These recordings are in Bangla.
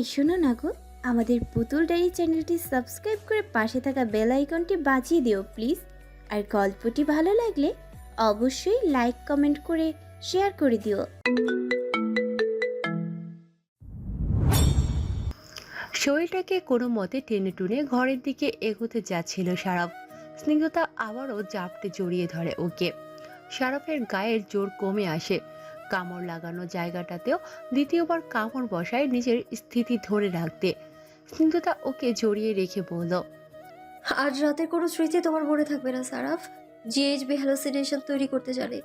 এই শোনো না গো, আমাদের পুতুল ডায়েরি চ্যানেলটি সাবস্ক্রাইব করে পাশে থাকা বেল আইকনটি বাজিয়ে দিও, প্লিজ। আর গল্পটি ভালো লাগলে অবশ্যই লাইক, কমেন্ট করে শেয়ার করে দিও। শরীরটাকে কোনো মতে টেনে টুনে ঘরের দিকে এগোতে যাচ্ছিল সারফ স্নিগ্ধতা আবারও জাপটে জড়িয়ে ধরে ওকে। সারফের গায়ের জোর কমে আসে। কামড় লাগানো জায়গাটাতেও দ্বিতীয়বার কামড় বসায় নিজের স্থিতি ধরে রাখতে। স্নিগ্ধতা ওকে জড়িয়ে রেখে বলল আজ রাতের কোনো স্মৃতি তোমার মনে থাকবে না সারাফ। জিএইচবি হ্যালোসিনেশন তৈরি করতে জানে।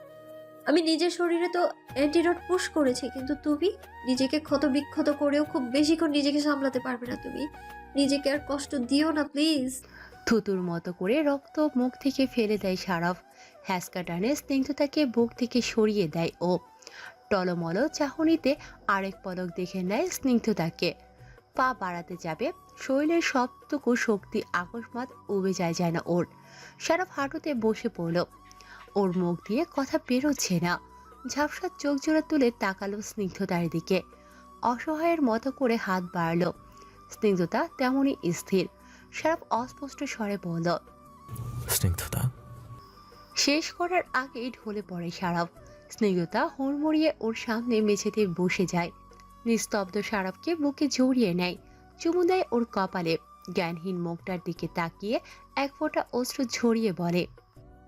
আমি নিজের শরীরে তো অ্যান্টিডট পুশ করেছি কিন্তু তুমি নিজেকে ক্ষত বিক্ষত করেও খুব বেশিক্ষণ নিজেকে সামলাতে পারবে না তুমি। নিজেকে আর কষ্ট দিও না প্লিজ থুতুর মতো করে রক্ত মুখ থেকে ফেলে দেয় সারফ। হ্যাসকা টানে স্নিগ্ধতাকে বুক থেকে সরিয়ে দেয় ও টলমল চাহনিতে আরেক পলক দেখে নেয় স্নিগ্ধতাকে। পা বাড়াতে যাবে শরীরের সবটুকু শক্তি আকস্মাত উবে যায় যায় না ওর। সারা হাঁটুতে বসে পড়ল। ওর মুখ দিয়ে কথা বেরোচ্ছে না। ঝাপসার চোখ জোড়া তুলে তাকালো স্নিগ্ধতার দিকে। অসহায়ের মতো করে হাত বাড়ালো। স্নিগ্ধতা তেমনই স্থির। সারাপ অস্পষ্ট স্বরে বলল স্নিগ্ধতা? শেষ করার আগেই ঢলে পড়ে সারাপ। স্নিগ্ধতা হুড়মুড়িয়ে ওর সামনে মেঝেতে বসে যায়। নিস্তব্ধ সারাপকে বুকে জড়িয়ে নেয়। চুমু দেয় ওর কপালে। জ্ঞানহীন মুখটার দিকে তাকিয়ে এক ফোঁটা অশ্রু ঝরিয়ে বলে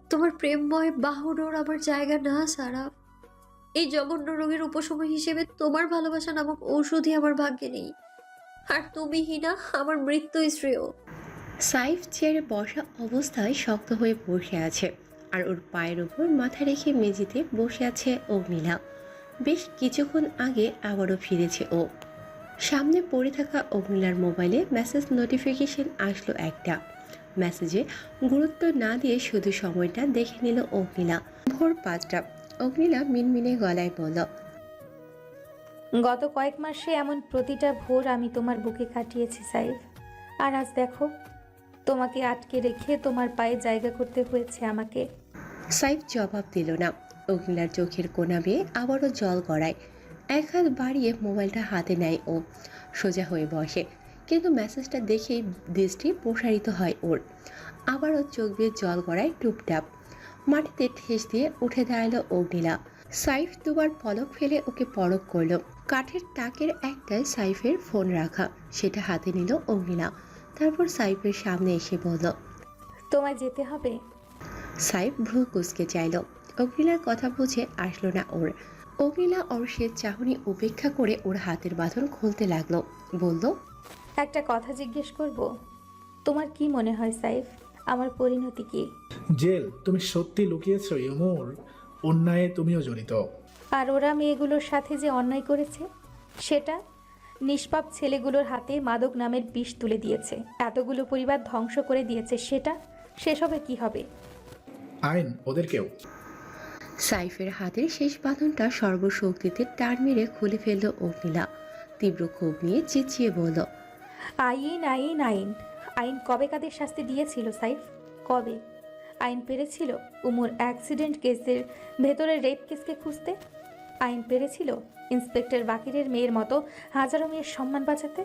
তোমার প্রেমময় বাহুডোর আমার জায়গা না সারাফ এই জঘন্য রোগের উপশম হিসেবে তোমার ভালোবাসা নামক ঔষধই আমার ভাগ্যে নেই। আর তুমি হিনা আমার মৃত্যু শ্রেয়। সাইফ চেয়ারে বসা অবস্থায় শক্ত হয়ে বসে আছে। আর ওর পায়ের ওপর মাথা রেখে মেঝেতে বসে আছে অগ্নিলা। বেশ কিছুক্ষণ আগে আবারও ফিরেছে ও। সামনে পড়ে থাকা অগ্নিলার মোবাইলে মেসেজ নোটিফিকেশন আসলো একটা। মেসেজে গুরুত্ব না দিয়ে শুধু সময়টা দেখে নিল অগ্নিলা। ভোর পাঁচটা। অগ্নিলা মিনমিনে গলায় বলল, গত কয়েক মাসে এমন প্রতিটা ভোর আমি তোমার বুকে কাটিয়েছি সাইফ। আর আজ দেখো তোমাকে আটকে রেখে তোমার পায়ে জায়গা করতে হয়েছে আমাকে। সাইফ জবাব দিল না। অগ্নিলার চোখের কোনা বেয়ে আবারও জল গড়ায়। এক হাত বাড়িয়ে মোবাইলটা হাতে নেয় ও সোজা হয়ে বসে। কিন্তু মেসেজটা দেখেই দৃষ্টি প্রসারিত হয় ওর। আবারও চোখ বেয়ে জল গড়ায় টুপটাপ। মাটিতে ঠেস দিয়ে উঠে দাঁড়াল অগ্নিলা। সাইফ দুবার পলক ফেলে ওকে পরক করল। কাঠের টাকের একটায় সাইফের ফোন রাখা। সেটা হাতে নিল অগ্নিলা। তারপর সাইফের সামনে এসে বলল তোমায় যেতে হবে? সাইফ ভ্রু কুচকে চাইল। অগ্নিলার কথা বুঝে আসলো না ওর। অগ্নিলা সে চাহনি উপেক্ষা করে ওর হাতের বাঁধন খুলতে লাগল। বলল একটা কথা জিজ্ঞেস করব। তোমার কি মনে হয় সাইফ? আমার পরিণতি কি? জেল তুমি সত্যি লুকিয়েছো ইমুর? অন্যায়ে তুমিও জড়িত। আর ওরা মেয়েগুলোর সাথে যে অন্যায় করেছে সেটা নিষ্পাপ ছেলেগুলোর হাতে মাদক নামের বিষ তুলে দিয়েছে। এতগুলো পরিবার ধ্বংস করে দিয়েছে সেটা? সেসবে কি হবে? আইন ওদেরকেও সাইফের হাতের শেষ বাঁধনটা সর্বশক্তিতে টান মেরে খুলে ফেলল অগ্নিলা। তীব্র ক্ষোভ নিয়ে চেঁচিয়ে বলল আইন আইন আইন। আইন কবে কাদের শাস্তি দিয়েছিল সাইফ? কবে? আইন পেরেছিল উমর অ্যাক্সিডেন্ট কেসের ভেতরে রেপ কেসকে খুঁজতে? আইন পেরেছিল ইন্সপেক্টর বাকিরের মেয়ের মতো হাজারো মেয়ের সম্মান বাঁচাতে,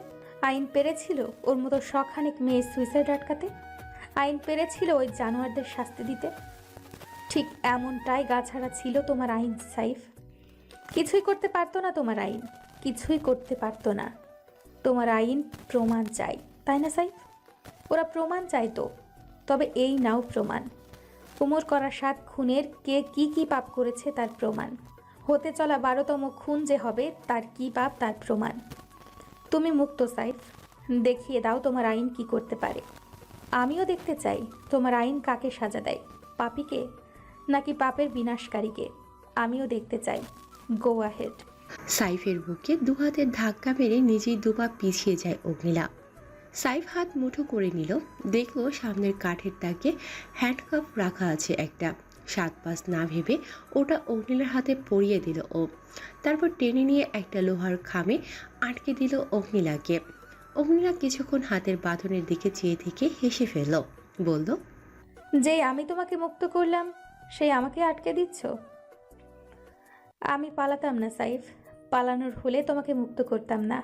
আইন পেরেছিল ওর মতো শখানেক মেয়ের সুইসাইড আটকাতে, আইন পেরেছিল ওই জানোয়ারদের শাস্তি দিতে। ঠিক এমনটাই গাছাড়া ছিল তোমার আইন, সাইফ। কিছুই করতে পারতো না তোমার আইন, কিছুই করতে পারতো না। তোমার আইন প্রমাণ চাই, তাই না সাইফ? ওরা প্রমাণ চাইতো তবে এই নাও প্রমাণ। উমর করা সাত খুনের কে কি কি পাপ করেছে তার প্রমাণ। হতে চলা বারোতম খুন যে হবে, তার কি পাপ, তার প্রমাণ। তুমি মুক্ত, সাইফ। দেখিয়ে দাও তোমার আইন কি করতে পারে। আমিও দেখতে চাই তোমার আইন কাকে সাজা দেয়। পাপিকে নাকি পাপের বিনাশকারীকে? আমিও দেখতে চাই। গো আহেড সাইফের বুকে দু হাতের ধাক্কা মেরে নিজেই দুপা পিছিয়ে যায় অগ্নিলা সাইফ হাত মুঠো করে নিল, দেখল সামনের কাঠের তাকে হ্যান্ডকাপ রাখা আছে একটা। সাত পাঁচ না ভেবে ওটা অগ্নিলার হাতে পরিয়ে দিল ও। তারপর টেনে নিয়ে একটা লোহার খামে আটকে দিল অগ্নিলাকে। অগ্নিলা কিছুক্ষণ হাতের বাঁধনের দিকে চেয়ে থেকে হেসে ফেলল, বলল যে আমি তোমাকে মুক্ত করলাম, সেই আমাকে আটকে দিচ্ছ? আমি পালাতাম না, সাইফ। পালানোর হলে তোমাকে মুক্ত করতাম না।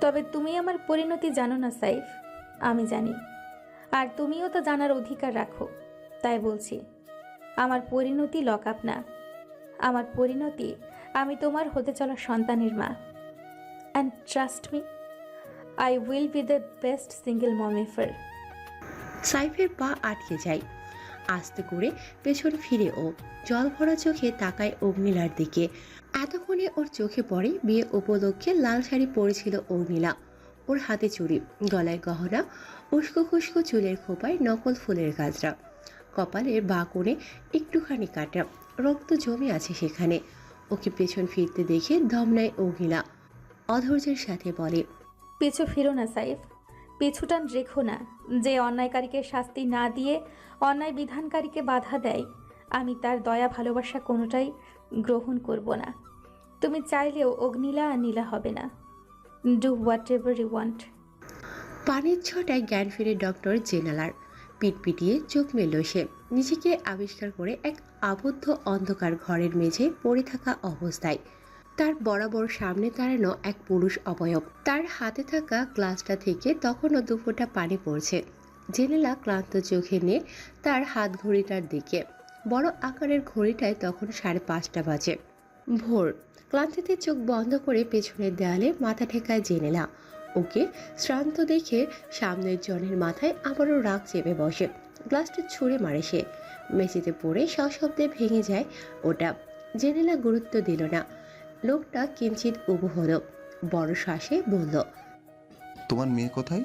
তবে তুমি আমার পরিণতি জানো না, সাইফ। আমি জানি। আর তুমিও তো জানার অধিকার রাখো, তাই বলছি। আমার পরিণতি লকআপ না। আমার পরিণতি, আমি তোমার হতে চলা সন্তানের মা। And trust me I will be the best single mom এফার সাইফের পা আটকে যায়। আস্তে করে পেছন ফিরে ও জল ভরা চোখে তাকায় অগ্নিলার দিকে। এতক্ষণে ওর চোখে পড়ে বিয়ে উপলক্ষে লাল শাড়ি পরেছিল অগ্নিলা ওর হাতে চুড়ি, গলায় গহনা, উস্কো খুস্কো চুলের খোপায় নকল ফুলের গাছরা। কপালের বা কোণে একটুখানি কাটা, রক্ত জমে আছে সেখানে। ওকে পেছন ফিরতে দেখে দম নেয় অধৈর্যের সাথে বলে, পিছু ফিরো না সাইফ পিছুটান রেখো না। যে অন্যায়কারীকে শাস্তি না দিয়ে অন্যায় বিধানকারীকে বাধা দেয়, আমি তার দয়া ভালোবাসা কোনোটাই গ্রহণ করব না। তুমি চাইলেও অগ্নিলা আর নীলা হবে না। Do whatever you want পানির ছটায় জ্ঞান ফিরে ডক্টর জেনালার। পিট পিটিয়ে চোখ মেলল সে। নিজেকে আবিষ্কার করে এক আবদ্ধ অন্ধকার ঘরের মেঝে পড়ে থাকা অবস্থায়। তার বরাবর সামনে দাঁড়ানো এক পুরুষ অবয়ব। তার হাতে থাকা গ্লাসটা থেকে তখনও দুফোঁটা পানি পড়ছে। জেনেলা ক্লান্ত চোখে নিয়ে তার হাত ঘড়িটার দিকে। বড় আকারের ঘড়িটায় তখন সাড়ে পাঁচটা বাজে। ভোর। ক্লান্তিতে চোখ বন্ধ করে পেছনের দেয়ালে মাথা ঠেকায় জেনেলা ওকে শ্রান্ত দেখে সামনের জনের মাথায় আবারও রাগ চেপে বসে। গ্লাসটা ছুঁড়ে মারে সে। মেঝেতে পড়ে সশব্দে ভেঙে যায়। ওটা জেনেলা গুরুত্ব দিল না। লোকটা কিঞ্চিত উবু হলো। বড় শ্বাসে বলল তোমার মেয়ে কোথায়?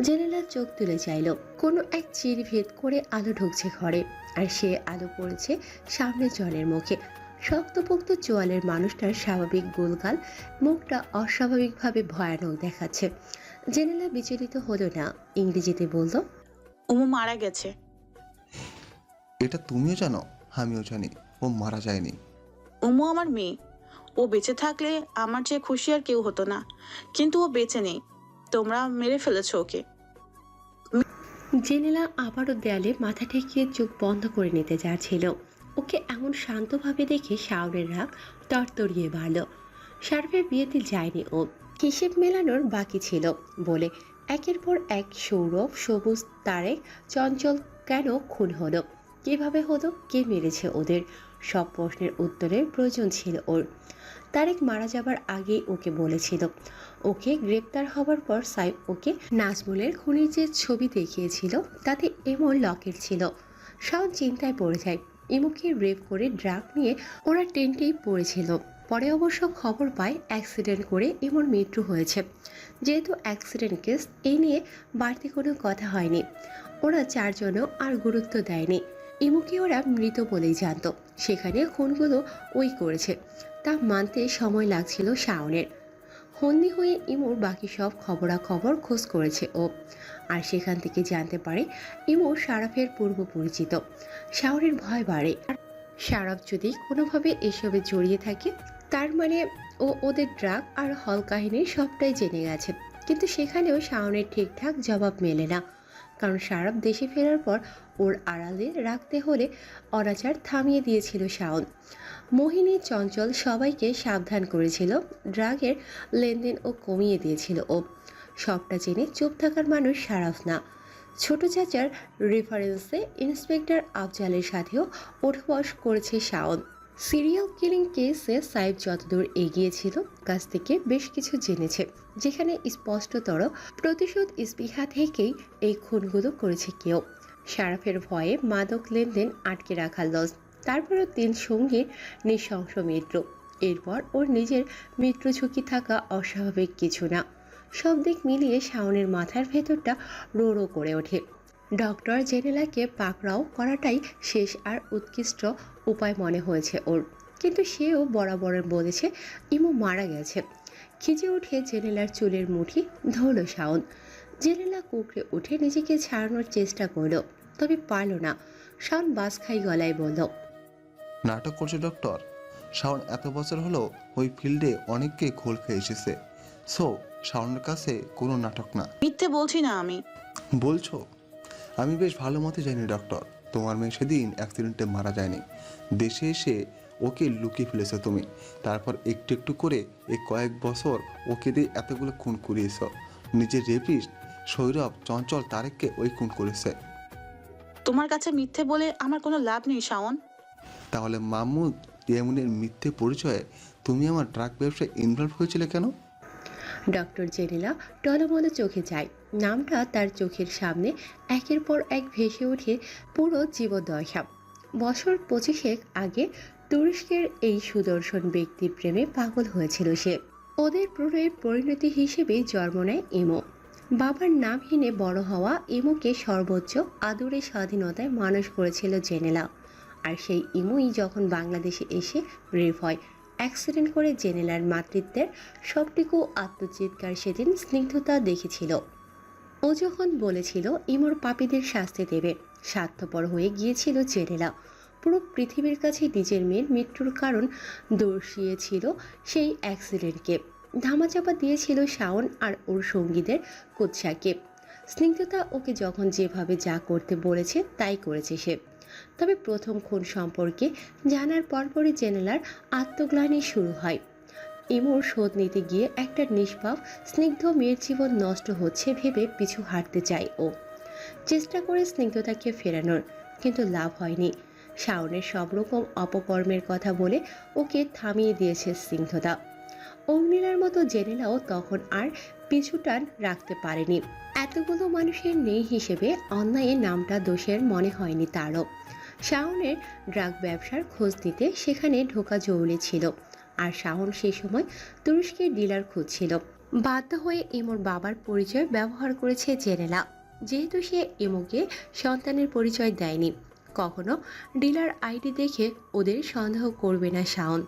জেনেলা চোখ তুলে চাইল। কোনো এক চির ভেদ করে আলো ঢুকছে ঘরে। আর সে আলো পড়েছে সামনে জনের মুখে। শক্তপোক্ত চোয়ালের মানুষটার স্বাভাবিক গোলগাল মুখটা অস্বাভাবিকভাবে ভয়ানক দেখাচ্ছে। জেনেলা বিচলিত হলো না ইংরেজিতে বলল উমু মারা গেছে। এটা তুমিও জানো আমিও জানি ও মারা যায়নি। উমু আমার মেয়ে। ও বেঁচে থাকলে আমার চেয়ে খুশি আর কেউ হতো না কিন্তু ও বেঁচে নেই। তোমরা মেরে ফেলেছো ওকে। জেনেলা আবারও দেয়ালে মাথা ঠেকিয়ে চোখ বন্ধ করে নিতে যাচ্ছিল ওকে এমন শান্তভাবে দেখে শাওনের রাগ তরতরিয়ে বাড়ল। সার্ভের বিয়েতে যায়নি ও। হিসেব মেলানোর বাকি ছিল বলে একের পর এক সৌরভ, সবুজ, তারেক, চঞ্চল কেন খুন হলো? কীভাবে হলো? কে মেরেছে ওদের? সব প্রশ্নের উত্তরের প্রয়োজন ছিল ওর। তারেক মারা যাবার আগেই ওকে বলেছিল। ওকে গ্রেপ্তার হবার পর সাইফ ওকে নাজমুলের খুনির যে ছবি দেখিয়েছিল, তাতে এমন লকেট ছিল। শাওন চিন্তায় পড়ে যায়। ইমুকে রেপ করে ড্রাগ নিয়ে ওরা টেন্টেই পড়েছিল। পরে অবশ্য খবর পায় অ্যাক্সিডেন্ট করে ইমোর মৃত্যু হয়েছে। যেহেতু অ্যাক্সিডেন্ট কেস, এই নিয়ে বাড়তি কোনো কথা হয়নি। ওরা চারজনও আর গুরুত্ব দেয়নি। ইমুকে ওরা মৃত বলেই জানত। সেখানে খুনগুলো ওই করেছে। তা মানতে সময় লাগছিল শাওনের। হন্দি হয়ে ইমুর বাকি সব খবরাখবর খোঁজ করেছে ও। আর সেখান থেকে জানতে পারে ইমু সারাফের পূর্ব পরিচিত। শাওনের ভয় বাড়ে। সারাফ যদি কোনোভাবে এসবে জড়িয়ে থাকে, তার মানে ও ওদের ড্রাগ আর হল কাহিনীর সবটাই জেনে গেছে। কিন্তু সেখানেও শাওনের ঠিকঠাক জবাব মেলে না। কারণ সারাফ দেশে ফেরার পর ওর আড়ালে রাখতে হলে অনাচার থামিয়ে দিয়েছিল শাওন। মোহিনী চঞ্চল সবাইকে সাবধান করেছিল, ড্রাগের লেনদেন ও কমিয়ে দিয়েছিল ও। সবটা জেনে চুপ থাকার মানুষ সারাফ না। ছোট চাচার রেফারেন্সে ইন্সপেক্টর আফজালের সাথেও ওঠবস করেছে শাওন। সিরিয়াল কিলিং কেসে সাইফ যতদূর এগিয়েছিল, কাছ থেকে বেশ কিছু জেনেছে, যেখানে স্পষ্টতর প্রতিশোধ স্পৃহা থেকেই এই খুনগুলো করেছে কেউ। সারাফের ভয়ে মাদক লেনদেন আটকে রাখা লস তারপরও তিন সঙ্গীর নৃশংস মিত্র। এরপর ওর নিজের মৃত্যু ঝুঁকি থাকা অস্বাভাবিক কিছু না। সব দিক মিলিয়ে শাওনের মাথার ভেতরটা রো রো করে ওঠে। ডক্টর জেনেলাকে পাকড়াও করাটাই শেষ আর উৎকৃষ্ট উপায় মনে হয়েছে ওর। কিন্তু সেও বরাবর বলেছে, ইমু মারা গেছে। খিজে উঠে জেনেলার চুলের মুঠি, ধরল শাওন। জেনেলা কুকড়ে উঠে নিজেকে ছাড়ানোর চেষ্টা করল, তবে পারল না। শাওন বাস খাই গলায় বলল, নাটক করছে ডক্টর? শাওন এত বছর হলো ওই ফিল্ডে অনেককে খোল খেয়ে এসেছে। সো শাওনের কাছে কোনো নাটক না। মিথ্যে বলছি না আমি। বলছো? আমি বেশ ভালো মতো জানি ডক্টর। তোমার মেয়ে সেদিন অ্যাক্সিডেন্টে মারা যায়নি। দেশে এসে ওকে লুকিয়ে ফেলেছো তুমি। তারপর একটু একটু করে এই কয়েক বছর ওকে দিয়ে এতগুলো খুন করিয়েছ। নিজের রেপিস্ট সৌরভ চঞ্চল তারেককে ওই খুন করেছে। তোমার কাছে মিথ্যে বলে আমার কোনো লাভ নেই শাওন। তাহলে মাহমুদ ইয়ামুনের মিথ্যে পরিচয়ে তুমি আমার ড্রাগ ব্যবসায় ইনভলভ হয়েছিলে কেন? ডক্টর জেনিলা টলমলো চোখে যায়। নামটা তার চোখের সামনে একের পর এক ভেসে ওঠে পুরো জীবদশা বছর পঁচিশেক আগে তুরস্কের এই সুদর্শন ব্যক্তির প্রেমে পাগল হয়েছিল সে। ওদের প্রণয়ের পরিণতি হিসেবে জন্ম নেয় ইমো। বাবার নামহীনে বড় হওয়া ইমোকে সর্বোচ্চ আদুরে স্বাধীনতায় মানুষ করেছিল জেনেলা। আর সেই ইমোই যখন বাংলাদেশে এসে রেভ হয় অ্যাক্সিডেন্ট করে জেনেলার মাতৃত্বের সবটুকু আত্মচিৎকার সেদিন স্নিগ্ধতা দেখেছিল। ও যখন বলেছিল, ইমোর পাপীদের শাস্তি দেবে। স্বার্থপর হয়ে গিয়েছিল জেনেলা। পুরো পৃথিবীর কাছে নিজের মেয়ের মৃত্যুর কারণ দর্শিয়েছিল সেই অ্যাক্সিডেন্টকে। ধামাচাপা দিয়েছিল শাওন আর ওর সঙ্গীদের কুৎসাকে। স্নিগ্ধতা ওকে যখন যেভাবে যা করতে বলেছে, তাই করেছে সে। তবে প্রথম খুন সম্পর্কে জানার পরপরই জেনেলার আত্মগ্লানি শুরু হয়। ইমোর শোধ নিতে গিয়ে একটা নিষ্পাপ, স্নিগ্ধ মেয়ের জীবন নষ্ট হচ্ছে ভেবে পিছু হাঁটতে চায় ও। চেষ্টা করে স্নিগ্ধতাকে ফেরানোর, কিন্তু লাভ হয়নি। শাওনের সব রকম অপকর্মের কথা বলে ওকে থামিয়ে দিয়েছে স্নিগ্ধতা। অগ্নিলার মতো জেনেলাও তখন আর পিছুটান রাখতে পারেনি। এতগুলো মানুষের নেই হিসেবে অন্যায়ের নামটা দোষের মনে হয়নি তারও। শাওনের ড্রাগ ব্যবসার খোঁজ নিতে সেখানে ঢোকা জরুরি ছিল। আর শাওন সেই সময় তুরস্কের ডিলার খুঁজছিল। বাধ্য হয়ে ইমোর বাবার পরিচয় ব্যবহার করেছে জেনেলা। যেহেতু সে ইমোকে সন্তানের পরিচয় দেয়নি, কখনো ডিলার আইডি দেখে ওদের সন্দেহ করবে না শাওন।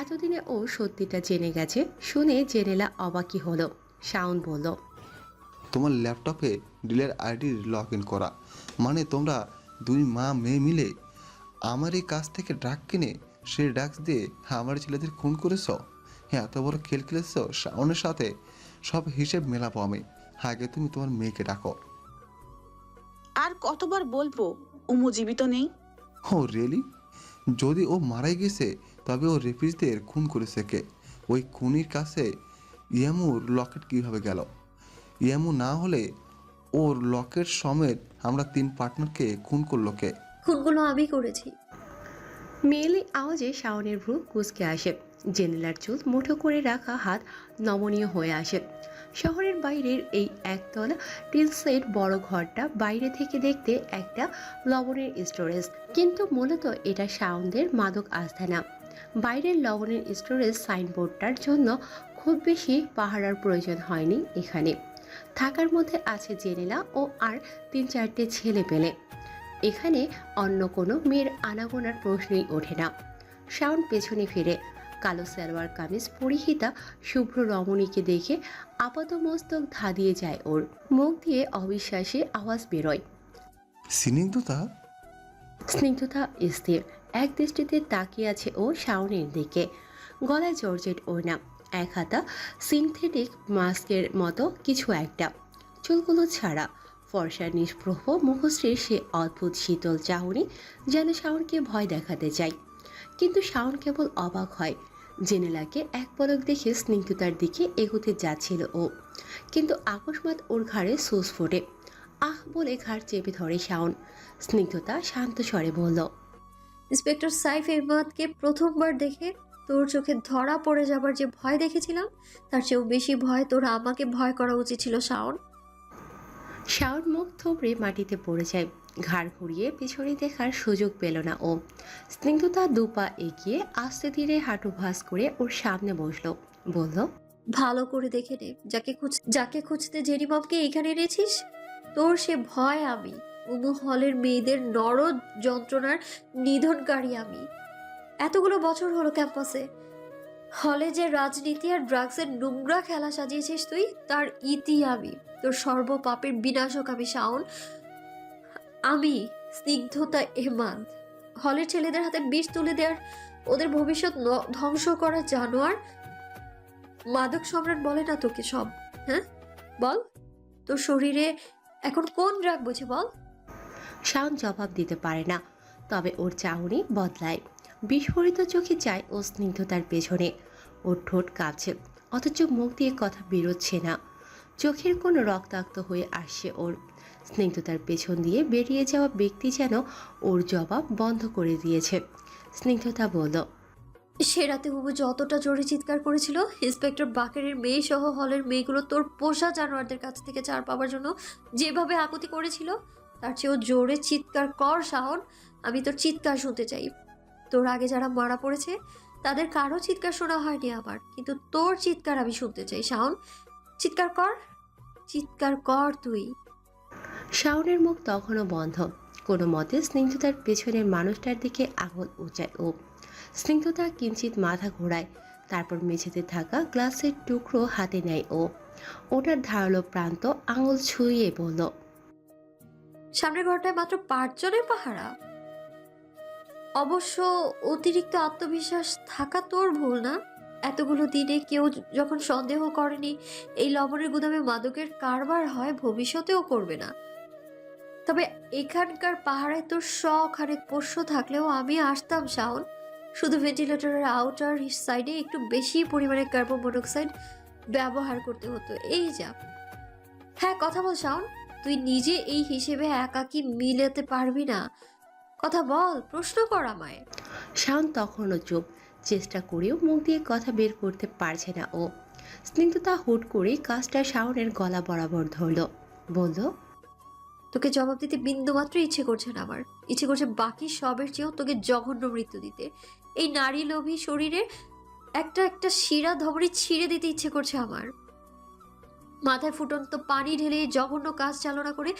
এতদিনে ও সত্যিটা জেনে গেছে, শুনে জেনেলা অবাকি হলো। শাওন বলল, তোমার ল্যাপটপে ডিলার আইডি লগ ইন করা মানে তোমরা দুই মা মেয়ে মিলে আমার এই কাছ থেকে ড্রাগ কিনে সেই ড্রাগস দিয়ে আমার ছেলেদের খুন করেছ। হ্যাঁ এত বড় খেল খেলেছ শাওনের সাথে। সব হিসেব মেলাবো আমি। আগে তুমি তোমার মেয়েকে ডাকো। আর কতবার বলব উমু জীবিত নেই? ও রিয়েলি যদি ও মারাই গেছে তবে ও রেপিসদের খুন করেছে কে? ওই খুনির কাছে ইয়ামুর লকেট কীভাবে গেল? ইয়ামু না হলে ওর লকেট সমেত আমরা তিন পার্টনারকে খুন করল কে? খুনগুলো আমি করেছি। মেয়েলি আওয়াজে শাওনের ভ্রু কুচকে আসে। জেনেলার চুল মুঠো করে রাখা হাত নমনীয় হয়ে আসে। শহরের বাইরের এই একতলা টিল সেট বড় ঘরটা বাইরে থেকে দেখতে একটা লবণের স্টোরেজ। কিন্তু মূলত এটা শাওনদের মাদক আস্থানা বাইরের লবণের স্টোরেজ সাইনবোর্ডটার জন্য খুব বেশি পাহারার প্রয়োজন হয়নি এখানে। থাকার মধ্যে আছে জেনেলা ও আর তিন চারটে ছেলে পেলে। এখানে অন্য কোনো মেয়ের আনাগোনার প্রশ্নই ওঠে না। শাওন পেছনে ফিরে। কালো সালোয়ার কামিজ পরিহিতা শুভ্র রমণীকে দেখে আপাত আপাতমস্তক ধাঁধিয়ে যায় ওর। মুখ দিয়ে অবিশ্বাসে আওয়াজ বেরোয়। স্নিগ্ধতা? স্নিগ্ধতা স্থির। এক দৃষ্টিতে তাকিয়ে আছে ও শাওনের দিকে। গলায় জর্জেট ওড়না। এক হাতা সিনথেটিক মাস্কের মতো কিছু একটা। চুলগুলো ছাড়া, ফর্সা নিষ্প্রভ মুখশ্রীর সে অদ্ভুত শীতল চাহনি যেন শাওনকে ভয় দেখাতে চায় কিন্তু শাওন কেবল অবাক হয়। জেনেলাকে এক পলক দেখে স্নিগ্ধতার দিকে এগোতে যাচ্ছিল ও। কিন্তু আকস্মাত ওর ঘাড়ে সোস ফোটে। আহ বলে ঘাড় চেপে ধরে শাওন। স্নিগ্ধতা শান্ত স্বরে বলল, ইন্সপেক্টর সাইফ এহমাদকে প্রথমবার দেখে তোর চোখে ধরা পড়ে যাবার যে ভয় দেখেছিলাম তার চেয়েও বেশি ভয় তোর আমাকে ভয় করা উচিত ছিল শাওন। শাওন মুখ থুবড়ে মাটিতে পড়ে যায়। ঘাড় ঘুরিয়ে পিছনে দেখার সুযোগ পেল না ও। স্নিগ্ধতা দুপা এগিয়ে আস্তে ধীরে হাঁটু ভাস করে ওর সামনে বসল। বলল ভালো করে দেখে নে যাকে খুঁজ যাকে খুঁজতে জেরিমমকে এখানে এনেছিস? তোর সে ভয় আমি। উমু হলের মেয়েদের নর যন্ত্রণার নিধনকারী আমি। এতগুলো বছর হলো ক্যাম্পাসে। হলে যে রাজনীতি আর ড্রাগসের নোংরা খেলা সাজিয়েছিস তুই, তার ইতি আমি। তোর সর্বপাপের বিনাশক আমি, শাওন। আমি স্নিগ্ধতা এহমান হলের ছেলেদের হাতে বিষ তুলে দেওয়ার ওদের ভবিষ্যৎ ধ্বংস করা জানোয়ার। মাদক সম্রাট বলে না তোকে সব হ্যাঁ? বল, তোর শরীরে এখন কোন ড্রাগ বুঝে বল? শাওন জবাব দিতে পারে না, তবে ওর চাহনি বদলায়। বিস্ফোরিত চোখে চায় ও স্নিগ্ধতার পেছনে। ওর ঠোঁট কাঁপছে, অথচ মুখ দিয়ে কথা বেরোচ্ছে না। চোখের কোনো রক্তাক্ত হয়ে আসছে ওর। স্নিগ্ধতার পেছন দিয়ে বেরিয়ে যাওয়া ব্যক্তি যেন ওর জবাব বন্ধ করে দিয়েছে। স্নিগ্ধতা বলল, সে রাতে হুবু যতটা জোরে চিৎকার করেছিল, ইন্সপেক্টর বাকেরের মেয়ে সহ হলের মেয়েগুলো তোর পোষা জানোয়ারদের কাছ থেকে ছাড় পাওয়ার জন্য যেভাবে আকুতি করেছিল, তার চেয়েও জোরে চিৎকার কর শাহন আমি তোর চিৎকার শুনতে চাই। তোর আগে যারা মারা পড়েছে তাদের কারও চিৎকার শোনা হয়নি আমার। কিন্তু তোর চিৎকার আমি শুনতে চাই শাওন। চিৎকার কর। চিৎকার কর তুই। শাওনের মুখ তখনও বন্ধ। কোনো মতে স্নিগ্ধতার পেছনের মানুষটার দিকে আঙুল উঁচায় ও স্নিগ্ধতা কিঞ্চিত মাথা ঘোরায়। তারপর মেঝেতে থাকা গ্লাসের টুকরো হাতে নেয় ও ওটার ধারালো প্রান্ত আঙুল ছুঁয়ে বলল সামনের ঘরটায় মাত্র পাঁচজনের পাহারা। অবশ্য অতিরিক্ত আত্মবিশ্বাস থাকা তোর ভুল না? এতগুলো দিনে কেউ যখন সন্দেহ করেনি, এই লবণের গুদামে মাদকের কারবার হয়, ভবিষ্যতেও করবে না। তবে এখানকার পাহাড়ায় তোর শখানেক পোষ্য থাকলেও আমি আসতাম, শাওন। শুধু ভেন্টিলেটরের আউটার সাইডে একটু বেশি পরিমাণে কার্বন মনোক্সাইড ব্যবহার করতে হতো, এই যা। হ্যাঁ কথা বল, শাওন। তুই নিজে এই হিসেবে একাকি মিলাতে পারবি না। কথা বল প্রশ্ন কর আমায়। শাওন তখনও চুপ। চেষ্টা করেও মুখ দিয়ে কথা বের করতে পারছে না ও। স্নিগ্ধতা হুট করেই কাজটা শাওনের গলা বরাবর ধরল। বলল তোকে জবাব দিতে বিন্দুমাত্র ইচ্ছে করছে না আমার। ইচ্ছে করছে বাকি সবের চেয়েও তোকে জঘন্য মৃত্যু দিতে। এই নারী লোভী শরীরে একটা একটা শিরা ধমরি ছিঁড়ে দিতে ইচ্ছে করছে আমার। মাথায় ফুটন্ত পানি ঢেলে জঘন্য কাজ চালনা করে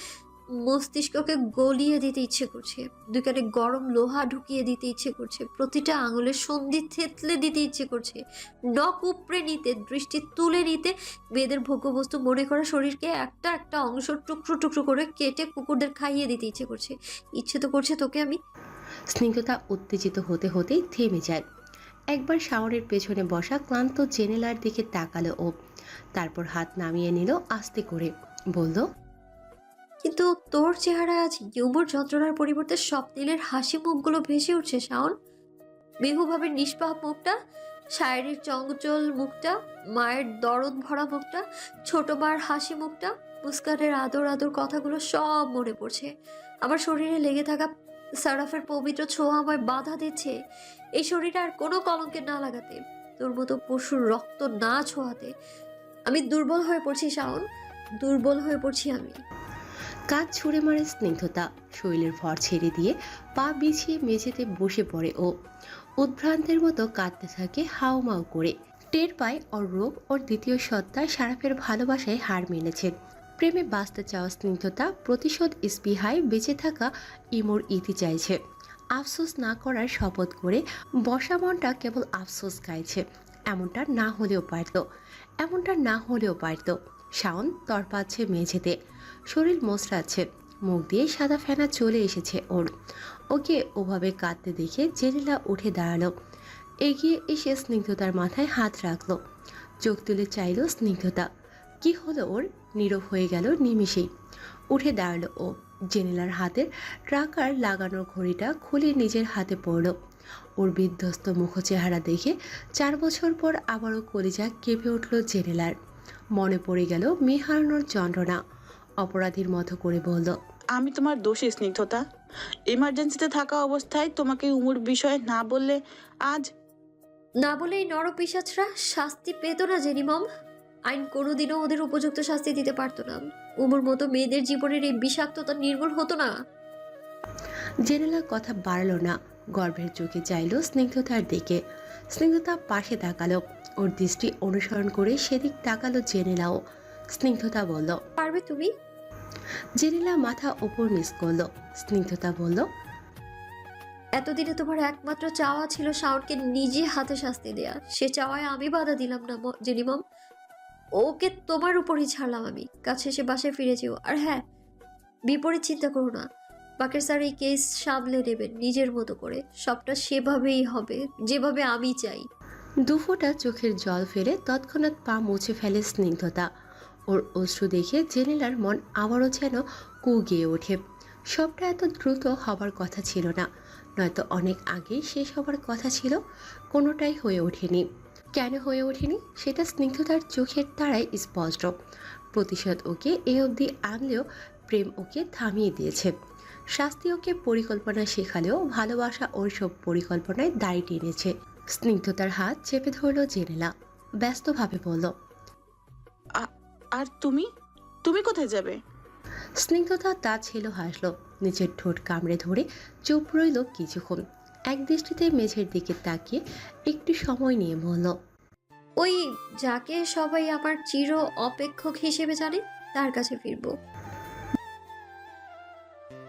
মস্তিষ্ককে গলিয়ে দিতে ইচ্ছে করছে দুকানে গরম লোহা ঢুকিয়ে দিতে ইচ্ছে করছে, প্রতিটা আঙুলের সন্ধি থেতলে দিতে ইচ্ছে করছে, নখ উপড়ে নিতে, দৃষ্টি তুলে নিতে, মেয়েদের ভোগ্যবস্তু মনে করা শরীরকে একটা একটা অংশ টুকরো টুকরো করে কেটে কুকুরদের খাইয়ে দিতে ইচ্ছে করছে। ইচ্ছে তো করছে তোকে আমি। স্নিগ্ধতা উত্তেজিত হতে হতেই থেমে যায়। একবার শাওনের পেছনে বসা ক্লান্ত জেনেলার দিকে তাকালো ও তারপর হাত নামিয়ে নিল আস্তে করে। বলল কিন্তু তোর চেহারা আজ ইউমোর যন্ত্রণার পরিবর্তে স্বপ্নিলের হাসি মুখগুলো ভেসে উঠছে, শাওন। মেহুভাবের নিষ্পাপ মুখটা, শায়েরির চঞ্চল মুখটা, মায়ের দরদ ভরা মুখটা, ছোট মার হাসি মুখটা, মুস্কানের আদর আদর কথাগুলো সব মনে পড়ছে। আমার শরীরে লেগে থাকা সারাফের পবিত্র ছোঁয়া আমায় বাধা দিচ্ছে। এই শরীরে আর কোনো কলঙ্কে না লাগাতে, তোর মতো পশুর রক্ত না ছোঁয়াতে। আমি দুর্বল হয়ে পড়ছি, শাওন। দুর্বল হয়ে পড়ছি আমি। কাজ ছুঁড়ে মারে স্নিগ্ধতা। শৈলের ভর ছেড়ে দিয়ে পা বিছিয়ে মেঝেতে বসে পড়ে ও। উদ্ভ্রান্তের মতো কাঁদতে থাকে হাউমাউ করে। টের পায় ওর রোগ ওর দ্বিতীয় সত্তা সারাফের ভালোবাসায় হার মেনেছে। প্রেমে বাঁচতে চাওয়া স্নিগ্ধতা প্রতিশোধ স্পৃহায় বেঁচে থাকা ইমোর ইতি চাইছে। আফসোস না করার শপথ করে বসা মনটা কেবল আফসোস গাইছে। এমনটা না হলেও পারত। এমনটা না হলেও পারত। শাওন তরপাচ্ছে মেঝেতে। শরীর মোচড়াচ্ছে মুখ দিয়ে সাদা ফেনা চলে এসেছে ওর। ওকে ওভাবে কাঁদতে দেখে জেরিলা উঠে দাঁড়াল। এগিয়ে এসে স্নিগ্ধতার মাথায় হাত রাখল। চোখ তুলে চাইলো স্নিগ্ধতা। কি হলো ওর? নীরব হয়ে গেল নিমিষেই উঠে দাঁড়াল ও। জেনেলার হাতের ট্রাকার লাগানো ঘড়িটা খুলে নিজের হাতে পড়ল। ওর বিধ্বস্ত মুখ চেহারা দেখে চার বছর পর আবারও কলিজা কেঁপে উঠল জেনেলার মনে পড়ে গেল মেয়ে হারানোর যন্ত্রণা। অপরাধীর মতো করে বলল আমি তোমার দোষী স্নিগ্ধতা। ইমার্জেন্সিতে থাকা অবস্থায় তোমাকে উমুর বিষয়ে না বললে আজ না বলে এই নরপিসাচরা শাস্তি পেত না জেনিমম আইন কোনোদিনও ওদের উপযুক্ত শাস্তি দিতে পারতো না। উমর মতো মেয়েদের জীবনের এই বিষাক্ততা নির্মূল হতো না। জেনেলা কথা বাড়ালো না গর্ভের চোখে চাইল স্নিগ্ধতার দিকে। স্নিগ্ধতা পাশে তাকালো ওর দৃষ্টি অনুসরণ করে সেদিক তাকালো জেনেলাও স্নিগ্ধতা বলল পারবে তুমি? জেনেলা মাথা ওপর মিস করল। স্নিগ্ধতা বলল এতদিনে তোমার একমাত্র চাওয়া ছিল শাওনকে নিজে হাতে শাস্তি দেয়া। সে চাওয়ায় আমি বাধা দিলাম না জেনিমম ওকে তোমার উপরই ছাড়লাম আমি। কাছে এসে বাসায় ফিরে যেও। আর হ্যাঁ বিপরীত চিন্তা করো না। বাকের স্যার এই কেস সামলে নেবেন নিজের মতো করে। সবটা সেভাবেই হবে যেভাবে আমি চাই। দুফোটা চোখের জল ফেলে তৎক্ষণাৎ পা মুছে ফেলে স্নিগ্ধতা। ওর অশ্রু দেখে জেনেলার মন আবারও যেন কু গিয়ে ওঠে। সবটা এত দ্রুত হবার কথা ছিল না। নয়তো অনেক আগেই শেষ হবার কথা ছিল, কোনোটাই হয়ে ওঠেনি। কেন হয়ে ওঠেনি? সেটা স্নিগ্ধতার চোখের তারাই স্পষ্ট। প্রতিশোধ ওকে এ অবধি আনলেও প্রেম ওকে থামিয়ে দিয়েছে। শাস্তি ওকে পরিকল্পনা শেখালেও ভালোবাসা ওর সব পরিকল্পনায় দাড়ি টেনেছে স্নিগ্ধতার হাত চেপে ধরল জেনেলা ব্যস্তভাবে বলল আর তুমি? তুমি কোথায় যাবে? স্নিগ্ধতা তা ছিল হাসলো নিজের ঠোঁট কামড়ে ধরে চুপ রইল কিছুক্ষণ। এক দৃষ্টিতে মেঝের দিকে তাকিয়ে একটু সময় নিয়ে বলল ওই যাকে সবাই আমার চির অপেক্ষক হিসেবে জানে তার কাছে ফিরবো।